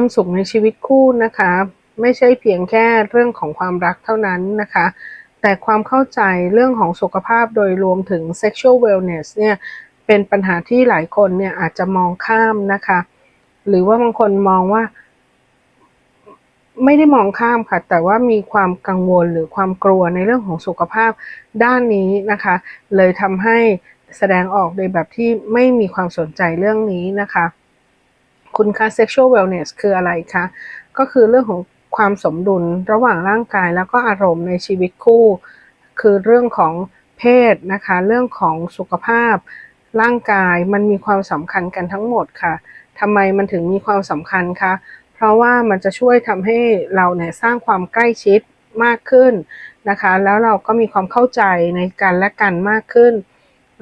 ความสุขในชีวิตคู่นะคะ ไม่ใช่เพียงแค่เรื่องของความรักเท่านั้นนะคะ แต่ความเข้าใจเรื่องของสุขภาพโดยรวมถึง sexual wellness เนี่ยเป็นปัญหาที่หลายคนเนี่ยอาจจะมองข้ามนะคะ หรือว่าบางคนมองว่า ไม่ได้มองข้ามค่ะ แต่ว่ามีความกังวลหรือความกลัวในเรื่องของสุขภาพด้านนี้นะคะ เลยทำให้แสดงออกในแบบที่ไม่มีความสนใจเรื่องนี้นะคะ คุณคะ sexual wellness คืออะไรคะ ก็คือเรื่องของความสมดุลระหว่างร่างกายแล้วก็อารมณ์ในชีวิตคู่ คือเรื่องของเพศนะคะ เรื่องของสุขภาพ ร่างกายมันมีความสำคัญกันทั้งหมดค่ะทำไมมันถึงมีความสำคัญคะ เพราะว่ามันจะช่วยทำให้เราเนี่ยสร้างความใกล้ชิดมากขึ้นนะคะ แล้วเราก็มีความเข้าใจในกันและกันมากขึ้น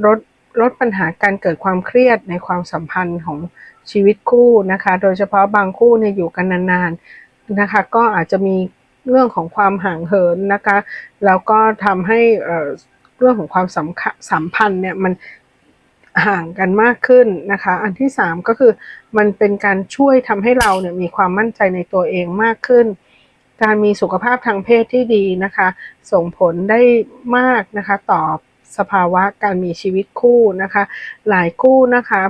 ลด ลดปัญหาการเกิดความเครียดในความสัมพันธ์ของชีวิตคู่นะคะ โดยเฉพาะบางคู่เนี่ยอยู่กันนานๆนะคะ ก็อาจจะมีเรื่องของความห่างเหินนะคะ แล้วก็ทำให้เรื่องของความสัมพันธ์เนี่ยมันห่างกันมากขึ้นนะคะ อันที่3ก็คือมันเป็นการช่วยทำให้เราเนี่ยมีความมั่นใจในตัวเองมากขึ้น การมีสุขภาพทางเพศที่ดีนะคะ ส่งผลได้มากนะคะต่อ สภาวะการมีชีวิตคู่นะคะ หลายคู่นะคะ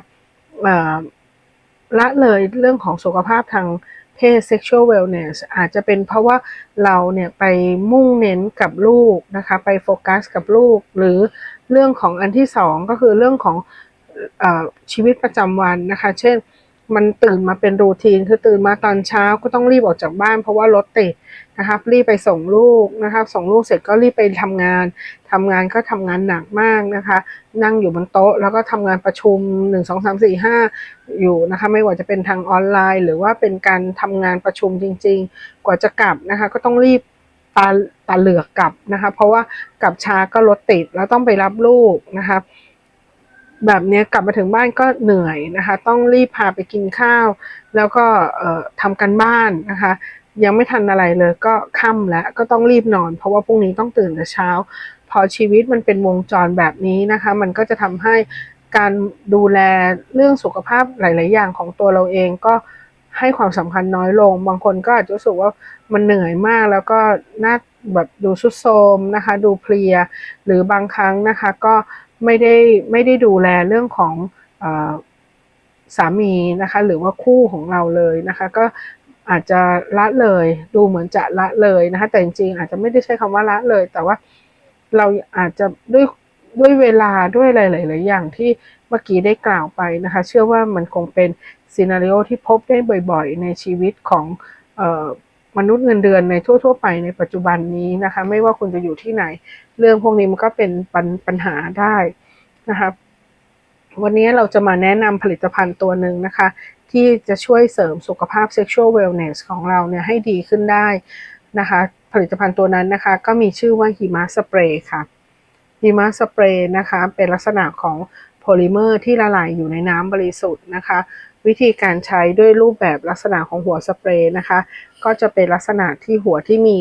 ละเลยเรื่องของสุขภาพทางเพศ sexual wellness อาจจะเป็นเพราะว่าเราเนี่ยไปมุ่งเน้นกับลูกนะคะ ไปโฟกัสกับลูก หรือเรื่องของอันที่สองก็คือเรื่องของอชีวิตประจำวันนะคะ เช่น มันตื่นมาเป็นรูทีนคือตื่นมาตอนเช้าก็ต้องรีบออกจากบ้าน เพราะว่ารถติดนะครับ รีบไปส่งลูกนะครับ ส่งลูกเสร็จก็รีบไปทำงานทำงานก็ทำงานหนักมากนะคะ นั่งอยู่บนโต๊ะแล้วก็ทำงานประชุม1 2 3 4 5อยู่นะคะ ไม่ว่าจะเป็นทางออนไลน์ หรือว่าเป็นการทำงานประชุมจริง ๆ กว่าจะกลับนะคะ ก็ต้องรีบตาตาเหลือกกลับนะคะ เพราะว่ากลับช้าก็รถติดแล้วต้องไปรับลูกนะคะ แบบนี้กลับมาถึงบ้านก็เหนื่อยนะคะ ต้องรีบพาไปกินข้าว แล้วก็ทำกันบ้านนะคะ ยังไม่ทันอะไรเลยก็ค่ำแล้วก็ต้องรีบนอน เพราะว่าพรุ่งนี้ต้องตื่นแต่เช้า พอชีวิตมันเป็นวงจรแบบนี้นะคะ มันก็จะทำให้การดูแลเรื่องสุขภาพหลาย ๆ อย่างของตัวเราเองก็ให้ความสำคัญน้อยลง บางคนก็อาจจะรู้สึกว่ามันเหนื่อยมากแล้วก็น่าแบบดูสุดโทมนะคะ ดูเพลีย หรือบางครั้งนะคะก็ ไม่ได้ไม่ได้ดูแลเรื่องของอสามีนะคะหรือว่าคู่ของเราเลยนะคะก็อาจจะละเลยดูเหมือนจะละเลยนะคะแต่จริงๆอาจจะไม่ได้ใช้คำว่าละเลย แต่ว่าเราอาจจะด้วยด้วยเวลาด้วยหลายๆอย่างที่เมื่อกี้ได้กล่าวไปนะคะ เชื่อว่ามันคงเป็นซีนารีโอที่พบได้บ่อยๆ ในชีวิตของ มนุษย์เงินเดือนในทั่ว ๆ ไปในปัจจุบันนี้นะคะ ไม่ว่าคุณจะอยู่ที่ไหน เรื่องพวกนี้มันก็เป็นปัญปัญหาได้นะคะวันนี้เราจะมาแนะนำผลิตภัณฑ์ตัวหนึ่งนะคะ ที่จะช่วยเสริมสุขภาพ sexual wellness ของเราเนี่ยให้ดีขึ้นได้นะคะ ผลิตภัณฑ์ตัวนั้นนะคะ ก็มีชื่อว่าหิมะสเปรย์ค่ะหิมะสเปรย์นะคะ เป็นลักษณะของ พลิเมอร์ที่ละลายอยู่ในน้ำบริสุทธิ์นะคะ วิธีการใช้ด้วยรูปแบบลักษณะของหัวสเปรย์นะคะ ก็จะเป็นลักษณะที่หัวที่มี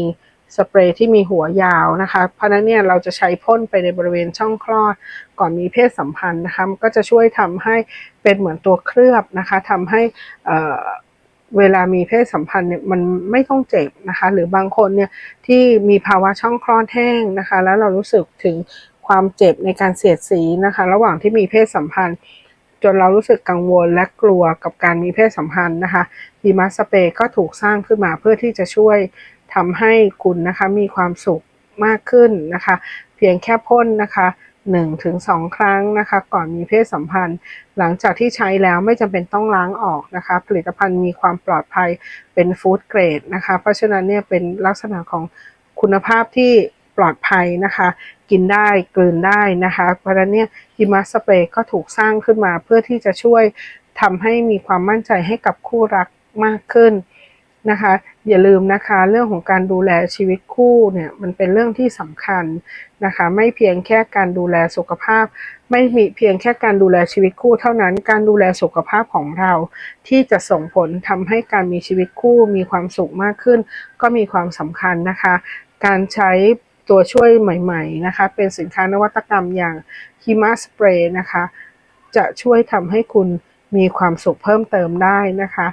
สเปรย์ที่มีหัวยาวนะคะ เพราะนั้นเนี่ยเราจะใช้พ่นไปในบริเวณช่องคลอด ก่อนมีเพศสัมพันธ์นะคะก็จะช่วยทำให้เป็นเหมือนตัวเคลือบนะคะทำให้เวลามีเพศสัมพันธ์เนี่ยมันไม่ต้องเจ็บนะคะ หรือบางคนเนี่ยที่มีภาวะช่องคลอดแห้งนะคะ แล้วเรารู้สึกถึง ความเจ็บในการเสียดสีนะคะ ระหว่างที่มีเพศสัมพันธ์ จนเรารู้สึกกังวลและกลัวกับการมีเพศสัมพันธ์นะคะฮีมาสเปย์ก็ถูกสร้างขึ้นมาเพื่อที่จะช่วยทำให้คุณนะคะมีความสุขมากขึ้นนะคะ เพียงแค่พ่นนะคะ1ถึงครั้งนะคะ ก่อนมีเพศสัมพันธ์ หลังจากที่ใช้แล้วไม่จำเป็นต้องล้างออกนะคะ ผลิตภัณฑ์มีความปลอดภัยเป็นฟู้ดเกรดนะคะ เพราะฉะนั้นเนี่ยเป็นลักษณะของคุณภาพที่ ปลอดภัยนะคะ กินได้กลืนได้นะคะ เพราะฉะนั้นเนี่ยฮิมาสเปรย์ก็ถูกสร้างขึ้นมาเพื่อที่จะช่วยทำให้มีความมั่นใจให้กับคู่รักมากขึ้นนะคะ อย่าลืมนะคะเรื่องของการดูแลชีวิตคู่เนี่ยมันเป็นเรื่องที่สำคัญนะคะ ไม่เพียงแค่การดูแลสุขภาพ ไม่มีเพียงแค่การดูแลชีวิตคู่เท่านั้น การดูแลสุขภาพของเรา ที่จะส่งผลทำให้การมีชีวิตคู่มีความสุขมากขึ้น ก็มีความสำคัญนะคะ การใช้ ตัวช่วยใหม่ ๆนะคะ เป็นสินค้านวัตกรรมอย่างฮิมาสเปรย์นะคะ จะช่วยทำให้คุณมีความสุขเพิ่มเติมได้นะคะ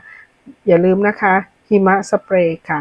อย่าลืมนะคะฮิมะสเปรย์ค่ะ